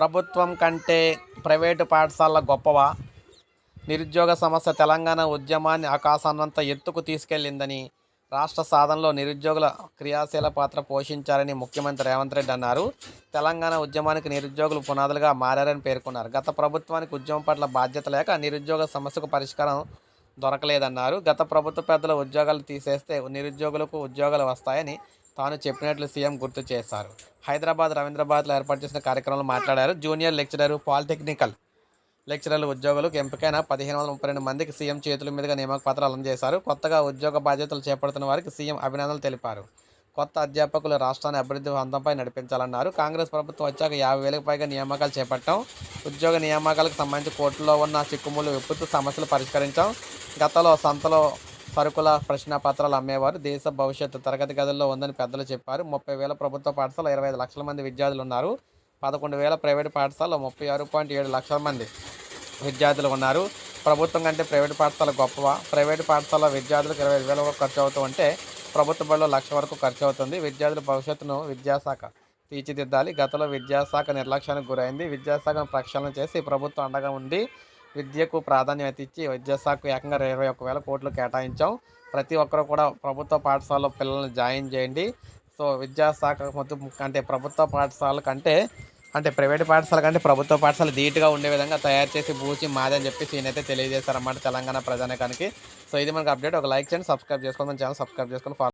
ప్రభుత్వం కంటే ప్రైవేటు పాఠశాలల గొప్పవా? నిరుద్యోగ సమస్య తెలంగాణ ఉద్యమాన్ని ఆకాశాన్నంత ఎత్తుకు తీసుకెళ్ళిందని రాష్ట్ర సాధనలో నిరుద్యోగుల క్రియాశీల పాత్ర పోషించారని ముఖ్యమంత్రి రేవంత్ రెడ్డి అన్నారు. తెలంగాణ ఉద్యమానికి నిరుద్యోగులు పునాదులుగా మారారని పేర్కొన్నారు. గత ప్రభుత్వానికి ఉద్యమం పట్ల బాధ్యత లేక నిరుద్యోగ సమస్యకు పరిష్కారం దొరకలేదన్నారు. గత ప్రభుత్వ పెద్దల ఉద్యోగాలు తీసేస్తే నిరుద్యోగులకు ఉద్యోగాలు వస్తాయని తాను చెప్పినట్లు సీఎం గుర్తు చేశారు. హైదరాబాద్ రవీంద్రబాద్లో ఏర్పాటు చేసిన కార్యక్రమంలో మాట్లాడారు జూనియర్ లెక్చరర్ పాలిటెక్నికల్ లెక్చరర్లు ఉద్యోగులకు ఎంపికైన పదిహేను వందల ముప్పై రెండు మందికి సీఎం చేతుల మీదుగా నియామక పత్రాలు అందజేశారు. కొత్తగా ఉద్యోగ బాధ్యతలు చేపడుతున్న వారికి సీఎం అభినందనలు తెలిపారు. కొత్త అధ్యాపకులు రాష్ట్రాన్ని అభివృద్ధి పంతంపై నడిపించాలన్నారు. కాంగ్రెస్ ప్రభుత్వం వచ్చాక యాభై వేలకు పైగా నియామకాలు చేపట్టాం ఉద్యోగ నియామకాలకు సంబంధించి కోర్టులో ఉన్న చిక్కుముళ్ళు విప్పుతూ సమస్యలు పరిష్కరించాం గతంలో సంతలో సరుకుల ప్రశ్న పత్రాలు అమ్మేవారు. దేశ భవిష్యత్తు తరగతి గదుల్లో ఉందని పెద్దలు చెప్పారు. ముప్పై వేల ప్రభుత్వ పాఠశాల ఇరవై ఐదు లక్షల మంది విద్యార్థులు ఉన్నారు. పదకొండు వేల ప్రైవేట్ పాఠశాలలో ముప్పై ఆరు పాయింట్ ఏడు లక్షల మంది విద్యార్థులు ఉన్నారు. ప్రభుత్వం కంటే ప్రైవేట్ పాఠశాల గొప్పవా? ప్రైవేట్ పాఠశాల విద్యార్థులకు ఇరవై ఐదు వేల వరకు ఖర్చు అవుతూ ఉంటే ప్రభుత్వ బడిలో లక్ష వరకు ఖర్చు అవుతుంది. విద్యార్థుల భవిష్యత్తును విద్యాశాఖ తీర్చిదిద్దాలి. గతంలో విద్యాశాఖ నిర్లక్ష్యానికి గురైంది. విద్యాశాఖను ప్రక్షాళన చేసి ప్రభుత్వం అండగా ఉంది విద్యకు ప్రాధాన్యత ఇచ్చి విద్యాశాఖకు ఏకంగా ఇరవై ఒక్క వేల కోట్లు కేటాయించాం. ప్రతి ఒక్కరు కూడా ప్రభుత్వ పాఠశాలలో పిల్లల్ని జాయిన్ చేయండి. సో విద్యాశాఖ మొత్తం అంటే ప్రభుత్వ పాఠశాల కంటే అంటే ప్రైవేట్ పాఠశాల కంటే ప్రభుత్వ పాఠశాల ధీటుగా ఉండే విధంగా తయారు చేసి పూచి మాదని చెప్పేసి ఈయనైతే తెలియజేశారన్నమాట తెలంగాణ ప్రజానికానికి. సో ఇది మనకు అప్డేట్. ఒక లైక్ చేయండి సబ్స్క్రైబ్ చేసుకోండి మన ఛానల్ సబ్స్క్రైబ్ చేసుకొని ఫాలో